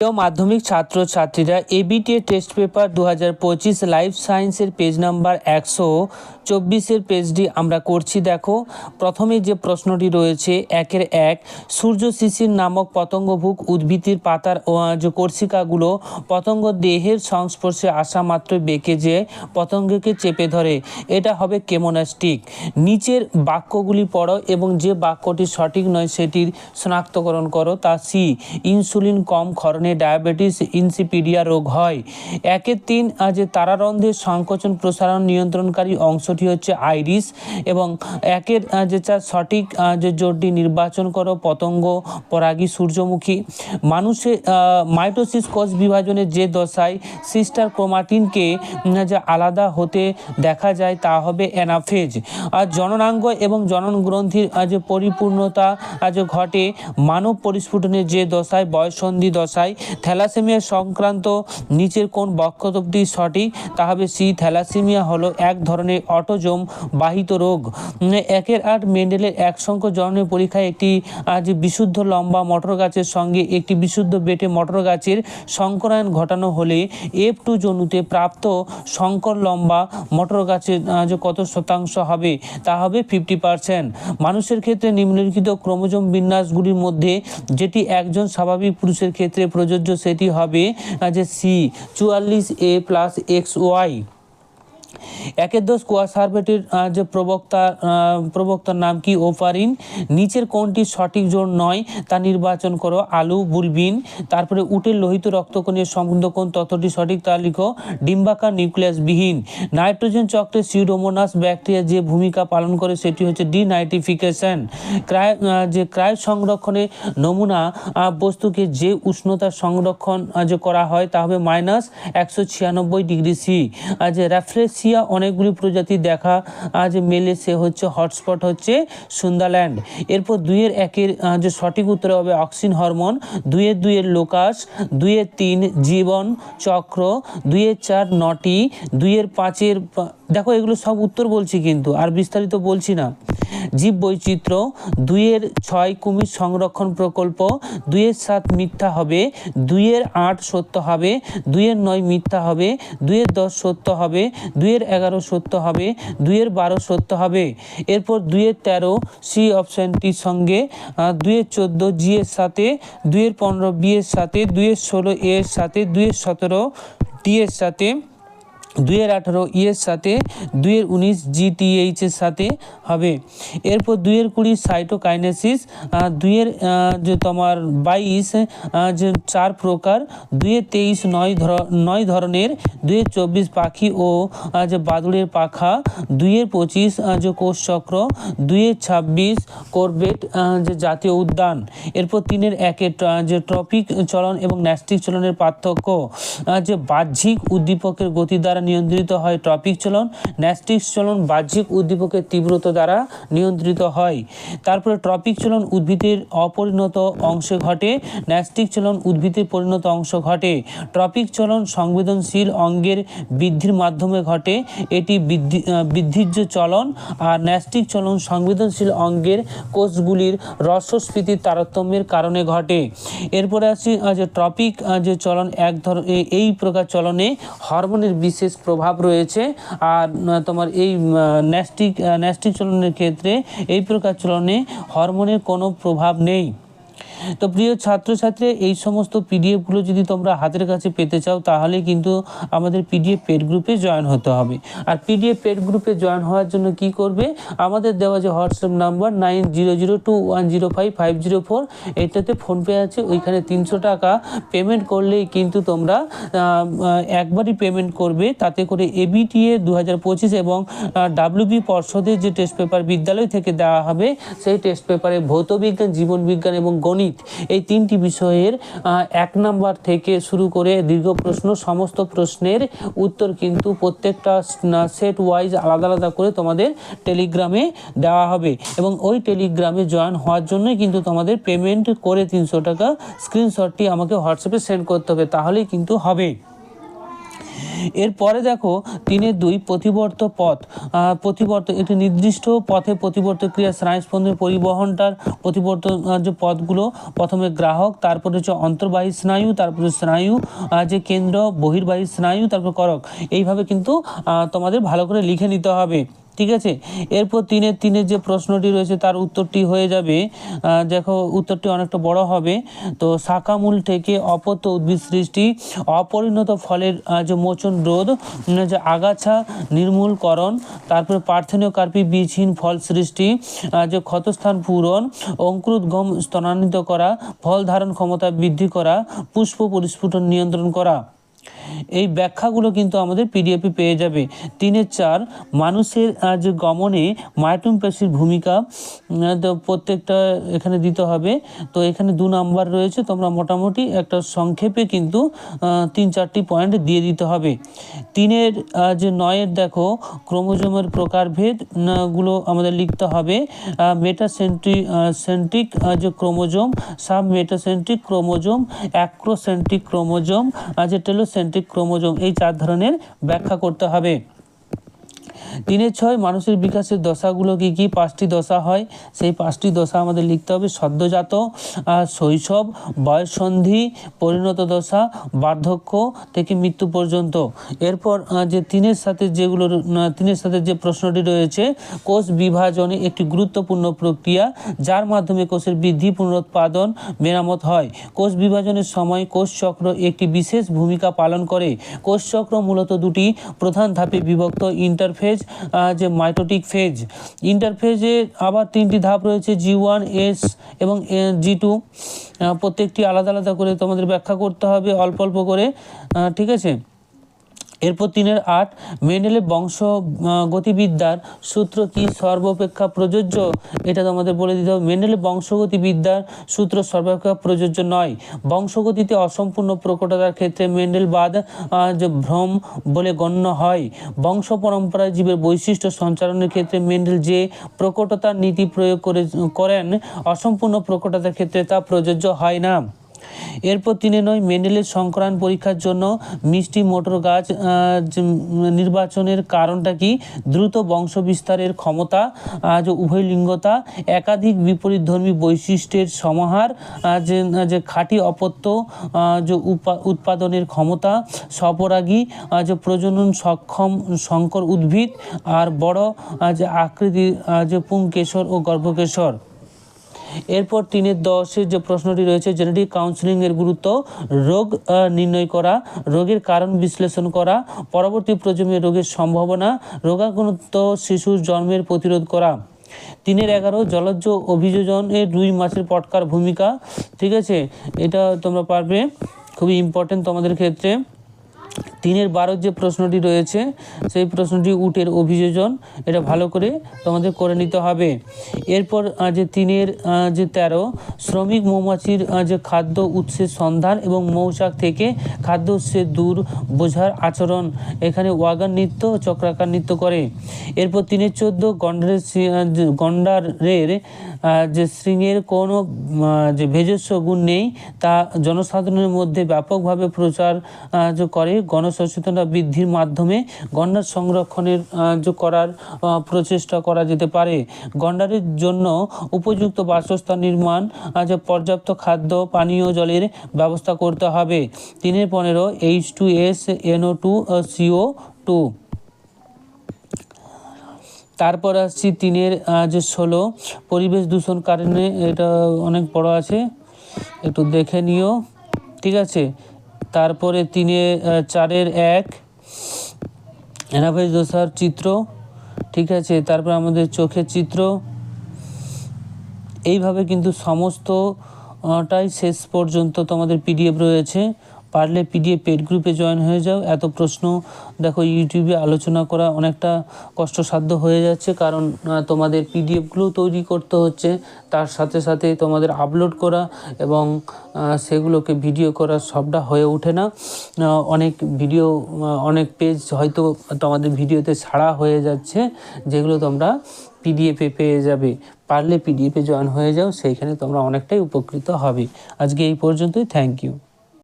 মাধ্যমিক ছাত্রছাত্রীরা ABT test paper দু হাজার পঁচিশ লাইফ সায়েন্সের পেজ নাম্বার একশো চব্বিশের পেজটি আমরা করছি, দেখো। প্রথমে যে প্রশ্নটি রয়েছে, একের এক, সূর্য শিশির নামক পতঙ্গভুক উদ্ভিদের পাতার যে কর্ষিকাগুলো পতঙ্গ দেহের সংস্পর্শে আসা মাত্র বেঁকে যে পতঙ্গকে চেপে ধরে, এটা হবে কেমোনাস্টিক। নিচের বাক্যগুলি পড়ো এবং যে বাক্যটি সঠিক নয় সেটির শনাক্তকরণ করো, তা সি, ইনসুলিন কম ক্ষরণে ডায়াবেটিস, ইনসিপিডিয়া রোগ হয়। একের তিন যে তারারন্ধ্রের সংকোচন প্রসারণ নিয়ন্ত্রণকারী অংশটি হচ্ছে আইরিস এবং একের যে চার, সঠিক যে জোরটি নির্বাচন করো, পতঙ্গ, পরাগী সূর্যমুখী। মানুষের মাইটোসিস কোষ বিভাজনের যে দশায় সিস্টার ক্রোমাটিনকে যে আলাদা হতে দেখা যায়, তা হবে অ্যানাফেজ। আর জননাঙ্গ এবং জনন গ্রন্থির যে পরিপূর্ণতা যে ঘটে মানব পরিস্ফুটনের যে দশায়, বয়সন্ধি দশায় থ্যালাসেমিয়া সংক্রান্ত নিচের কোন বক্তব্যটি সঠিক? তা হবে সি, থ্যালাসেমিয়া হলো এক ধরনের অটোজোম বাহিত রোগ। একের আট মেন্ডেলের এক সংখ্যক জননের পরীক্ষায় একটি আজ বিশুদ্ধ লম্বা মটর গাছের সঙ্গে একটি বিশুদ্ধ বেটে মটর গাছের সংকরায়ন ঘটানো হলে এফ টু জনুতে প্রাপ্ত সংকর লম্বা মটর গাছের কত শতাংশ হবে? তা হবে ফিফটি পার্সেন্ট। মানুষের ক্ষেত্রে নিম্নলিখিত ক্রোমোজোম বিন্যাসগুলির মধ্যে যেটি একজন স্বাভাবিক পুরুষের ক্ষেত্রে প্রযোজ্য সেটি হবে যে সি চুয়াল্লিশ এ প্লাস এক্স ওয়াই একের দোষ কোয়াসার্ভেটের যে প্রবক্তা প্রবক্তার নাম কি? ওপারিন নিচের কোনটি সঠিক জোর নয়, তা নির্বাচন করো। আলু, বুলবিন, তারপরে উটের লোহিত রক্তকণের সম্বন্ধ কোন তথ্যটি সঠিক তা লিখো। ডিম্বাকার নিউক্লিয়াসবিহীন। নাইট্রোজেন চক্রে সিউডোমোনাস ব্যাকটেরিয়া যে ভূমিকা পালন করে, সেটি হচ্ছে ডিনাইট্রিফিকেশন। ক্রায় যে ক্রায় সংরক্ষণে নমুনা বস্তুকে যে উষ্ণতা সংরক্ষণ যে করা হয়, তা হবে মাইনাস একশো ছিয়ানব্বই ডিগ্রি সি। আর যে র্যাফ্রেসিয়া অনেকগুলি প্রজাতি দেখা আজ মেলে সে হচ্ছে হটস্পট হচ্ছে সুন্দারল্যান্ড। এরপর দুইয়ের একের যে সঠিক উত্তর হবে অক্সিন হরমোন, দুইয়ের দুইয়ের লোকাস, দুইয়ের তিন জীবন চক্র, দুইয়ের চার নটি, দুইয়ের পাঁচের দেখো এগুলো সব উত্তর বলছি কিন্তু, আর বিস্তারিত বলছি না। জীব বৈচিত্র্য, দুইয়ের ছয় কুমির সংরক্ষণ প্রকল্প, দুইয়ের সাত মিথ্যা হবে, দুইয়ের আট সত্য হবে, দুইয়ের নয় মিথ্যা হবে, দুইয়ের দশ সত্য হবে, দুইয়ের এগারো সত্য হবে, দুইয়ের বারো সত্য হবে। এরপর দুইয়ের তেরো, সি অপশানটির সঙ্গে দুইয়ের চোদ্দ, জি এর সাথে, দুইয়ের পনেরো, বি এর সাথে, দুইয়ের ষোলো এর সাথে, দুইয়ের সতেরো ডি এর সাথে। দুইয়ের আঠারো, ইয়ের সাথে, দুইয়ের উনিশ জিটিএইচ এর সাথে হবে। এরপর দুইয়ের কুড়ি, সাইটোকাইনেসিস দুইয়ের যে তোমার বাইশ যে চার প্রকার, দুইয়ের তেইশ, নয় ধর, নয় ধরনের, দুইয়ের চব্বিশ পাখি ও যে বাদুড়ের পাখা, দুইয়ের পঁচিশ যে কোষচক্র দুইয়ের ছাব্বিশ করবেট যে জাতীয় উদ্যান। এরপর তিনের একের যে ট্রপিক চলন এবং ন্যাস্টিক চলনের পার্থক্য যে বাহ্যিক উদ্দীপকের গতি দ্বারা নিয়ন্ত্রিত হয় ট্রপিক চলন ন্যাস্টিক চলন, বাহ্যিক উদ্দীপকের তীব্রতা দ্বারা নিয়ন্ত্রিত হয়। তারপরে ট্রপিক চলন উদ্ভিদের অপরিণত অংশে ঘটে, ন্যাস্টিক চলন উদ্ভিদের পরিণত অংশ ঘটে। ট্রপিক চলন সংবেদনশীল অঙ্গের বৃদ্ধির মাধ্যমে ঘটে, এটি বৃদ্ধি বৃদ্ধিজ চলন আর ন্যাস্টিক চলন সংবেদনশীল অঙ্গের কোষগুলির রসস্ফীতির তারতম্যের কারণে ঘটে। এরপরে আসি যে ট্রপিক যে চলন এক ধর এই প্রকার চলনে হরমোনের বিশেষ প্রভাব রয়েছে। আর তোমার এই ন্যাস্টিক ন্যাস্টিক চলনের ক্ষেত্রে এই প্রকার চলনে হরমোনের কোনো প্রভাব নেই। তো প্রিয় ছাত্রছাত্রী, এই সমস্ত পিডিএফগুলো যদি তোমরা হাতের কাছে পেতে চাও, তাহলে কিন্তু আমাদের পিডিএফ পেড গ্রুপে জয়েন হতে হবে। আর পিডিএফ পেড গ্রুপে জয়েন হওয়ার জন্য কি করবে? আমাদের দেওয়া যে WhatsApp number nine zero zero two one zero five five zero four, এটাতে ফোনপে আছে। ওইখানে তিনশো টাকা পেমেন্ট করলেই কিন্তু তোমরা একবারই পেমেন্ট করবে। তাতে করে এবিটিএ দু হাজার পঁচিশ এবং ডাব্লিউবি পর্ষদের যে টেস্ট পেপার বিদ্যালয় থেকে দেওয়া হবে, সেই টেস্ট পেপারে ভৌতবিজ্ঞান জীবনবিজ্ঞান এবং গণিত। এই তিনটি বিষয়ের এক নাম্বার থেকে শুরু করে দীর্ঘ প্রশ্ন, সমস্ত প্রশ্নের উত্তর কিন্তু প্রত্যেকটা সেট ওয়াইজ আলাদা আলাদা করে তোমাদের টেলিগ্রামে দেওয়া হবে। এবং ওই টেলিগ্রামে জয়েন হওয়ার জন্যই কিন্তু তোমাদের পেমেন্ট করে তিনশো টাকা স্ক্রিনশটটি আমাকে হোয়াটসঅ্যাপে সেন্ড করতে হবে। তাহলেই কিন্তু হবে। এরপরে দেখো, তিনের দুই প্রতিবর্ত পথ। প্রতিবর্ত, একটি নির্দিষ্ট পথে প্রতিবর্ত ক্রিয়া স্নায়ুস্পন্দন পরিবহনটার প্রতিবর্ত যে পথগুলো, প্রথমে গ্রাহক, তারপরে হচ্ছে অন্তর্বাহী স্নায়ু, তারপরে স্নায়ু যে কেন্দ্র, বহির্বাহী স্নায়ু, তারপর করক। এইভাবে কিন্তু তোমাদের ভালো করে লিখে নিতে হবে। ঠিক আছে? এরপর তিনের তিনের যে প্রশ্নটি রয়েছে, তার উত্তরটি হয়ে যাবে দেখো উত্তরটি অনেকটা বড় হবে। তো শাখামূল থেকে অপত্য উদ্ভিদ সৃষ্টি, অপরিণত ফলের যে মোচন রোধ যে আগাছা নির্মূলকরণ, তারপরে পার্থেনীয় কার্পি বীজহীন ফল সৃষ্টি যে ক্ষতস্থান পূরণ অঙ্কুরোদ্গম স্তনান্বিত করা, ফল ধারণ ক্ষমতা বৃদ্ধি করা, পুষ্প পরিস্ফুটন নিয়ন্ত্রণ করা। এই ব্যাখ্যাগুলো কিন্তু আমাদের পিডিএফে পেয়ে যাবে। তিনের চার, মানুষের যে গমনে মাইটুম পেশির ভূমিকা তো প্রত্যেকটা এখানে দিতে হবে। তো এখানে দু নাম্বার রয়েছে, তোমরা মোটামুটি একটা সংক্ষেপে কিন্তু তিন চারটি পয়েন্ট দিয়ে দিতে হবে। তিনের যে নয়ের দেখো, ক্রোমোজোমের প্রকারভেদগুলো আমাদের লিখতে হবে। মেটাসেন্ট্রি সেন্ট্রিক যে chromosome sub metacentric chromosome acrocentric chromosome যে টেলোসেন্ট্রিক ক্রোমোজোম এই চার ধরনের ব্যাখ্যা করতে হবে। তিনের ছয় মানুষের বিকাশের দশাগুলো কি কি? পাঁচটি দশা হয়। সেই পাঁচটি দশা আমাদের লিখতে হবে। সদ্যজাত শৈশব, বয়ঃসন্ধি, পরিণত দশা, বার্ধক্য থেকে মৃত্যু পর্যন্ত। এরপর যে তিনের সাথে যেগুলো তিনের সাথে যে প্রশ্নটি রয়েছে, কোষ বিভাজনে একটি গুরুত্বপূর্ণ প্রক্রিয়া, যার মাধ্যমে কোষের বৃদ্ধি, পুনরুৎপাদন, মেরামত হয়। কোষ বিভাজনের সময় কোষ চক্র একটি বিশেষ ভূমিকা পালন করে। কোষ চক্র মূলত দুটি প্রধান ধাপে বিভক্ত ইন্টারফেজ যে মাইটোটিক ফেজ ইন্টারফেজে আবার তিনটি ধাপ রয়েছে জি ওয়ান এস এবং জি টু প্রত্যেকটি আলাদা আলাদা করে তোমাদের ব্যাখ্যা করতে হবে, অল্প অল্প করে ঠিক আছে? এরপর তিনের আট, মেন্ডেলের বংশ গতিবিদ্যার সূত্র কি সর্বাপেক্ষা প্রযোজ্য? এটা তোমাদের বলে দিতে হবে। মেন্ডেলের বংশগতিবিদ্যার সূত্র সর্বাপেক্ষা প্রযোজ্য নয়। বংশগতিতে অসম্পূর্ণ প্রকটতার ক্ষেত্রে মেন্ডেলবাদ যে ভ্রম বলে গণ্য হয়। বংশ পরম্পরায় জীবের বৈশিষ্ট্য সঞ্চালনের ক্ষেত্রে মেন্ডেল যে প্রকটতার নীতি প্রয়োগ করে, করেন, অসম্পূর্ণ প্রকটতার ক্ষেত্রে তা প্রযোজ্য হয় না। এরপর তিনি নয় মেন্ডেলের সংকরান পরীক্ষার জন্য মিষ্টি মোটর গাছ নির্বাচনের কারণটা কি? দ্রুত বংশ বিস্তারের ক্ষমতা যে উভয় লিঙ্গতা একাধিক বিপরীতধর্মী বৈশিষ্ট্যের সমাহার যে খাঁটি অপত্য যে উৎপাদনের ক্ষমতা স্বপরাগী আহ, যে প্রজনন সক্ষম সংকর উদ্ভিদ আর বড় যে আকৃতি যে পুংকেশর ও গর্ভকেশর। এরপর তিনের দশের যে প্রশ্নটি রয়েছে জেনেটিক কাউন্সিলিং এর গুরুত্ব, রোগ নির্ণয় করা, রোগের কারণ বিশ্লেষণ করা, পরবর্তী প্রজন্মের রোগের সম্ভাবনা, রোগাক্রান্ত শিশুর জন্মের প্রতিরোধ করা। তিনের এগারো, জলজ অভিযোজনের রুই মাছের পটকার ভূমিকা। ঠিক আছে? এটা তোমরা পারবে। খুবই ইম্পর্টেন্ট তোমাদের ক্ষেত্রে। তিনের বারোর যে প্রশ্নটি রয়েছে, সেই প্রশ্নটি উটের অভিযোজন, এটা ভালো করে তোমাদের করে নিতে হবে। এরপর যে তিনের যে তেরো, শ্রমিক মৌমাছির যে খাদ্য উৎসের সন্ধান এবং মৌচাক থেকে খাদ্য উৎসের দূর বোঝার আচরণ, এখানে ওয়াগান নৃত্য, চক্রাকার নৃত্য করে। এরপর তিনের চোদ্দ, গন্ডারের গন্ডারের যে শৃঙ্গের কোনো যে ভেজস্ব গুণ নেই, তা জনসাধারণের মধ্যে ব্যাপকভাবে প্রচার করে যে করে গণসচেতনতা বৃদ্ধির মাধ্যমে গন্ডার সংরক্ষণের করার প্রচেষ্টা করা যেতে পারে। গন্ডারের জন্য উপযুক্ত বাসস্থান নির্মাণ যে পর্যাপ্ত খাদ্য, পানীয়, জলের ব্যবস্থা করতে হবে। তিনের পনেরো H two S NO two CO two তারপর আসছি তিনের যে ষোলো, পরিবেশ দূষণ কারণে, এটা অনেক বড় আছে। একটু দেখে নিও। ঠিক আছে? তারপরে তিনে চারের এক। এনাভাইজ দোসার চিত্র, ঠিক আছে? তারপর আমাদের চোখের চিত্র। এইভাবে কিন্তু সমস্তটাই শেষ পর্যন্ত তোমাদের পিডিএফ রয়েছে। পারলে পিডিএফ পেড গ্রুপে জয়েন হয়ে যাও। এত প্রশ্ন, দেখো ইউটিউবে আলোচনা করা অনেকটা কষ্টসাধ্য হয়ে যাচ্ছে, কারণ তোমাদের পিডিএফগুলো তৈরি করতে হচ্ছে, তার সাথে সাথে তোমাদের আপলোড করা এবং সেগুলোকে ভিডিও করা সবটা হয়ে ওঠে না। অনেক ভিডিও অনেক পেজ হয়তো তোমাদের ভিডিওতে ছাড়া হয়ে যাচ্ছে, যেগুলো তোমরা পিডিএফে পেয়ে যাবে। পারলে পিডিএফে জয়েন হয়ে যাও, সেইখানে তোমরা অনেকটাই উপকৃত হবে। আজকে এই পর্যন্তই থ্যাংক ইউ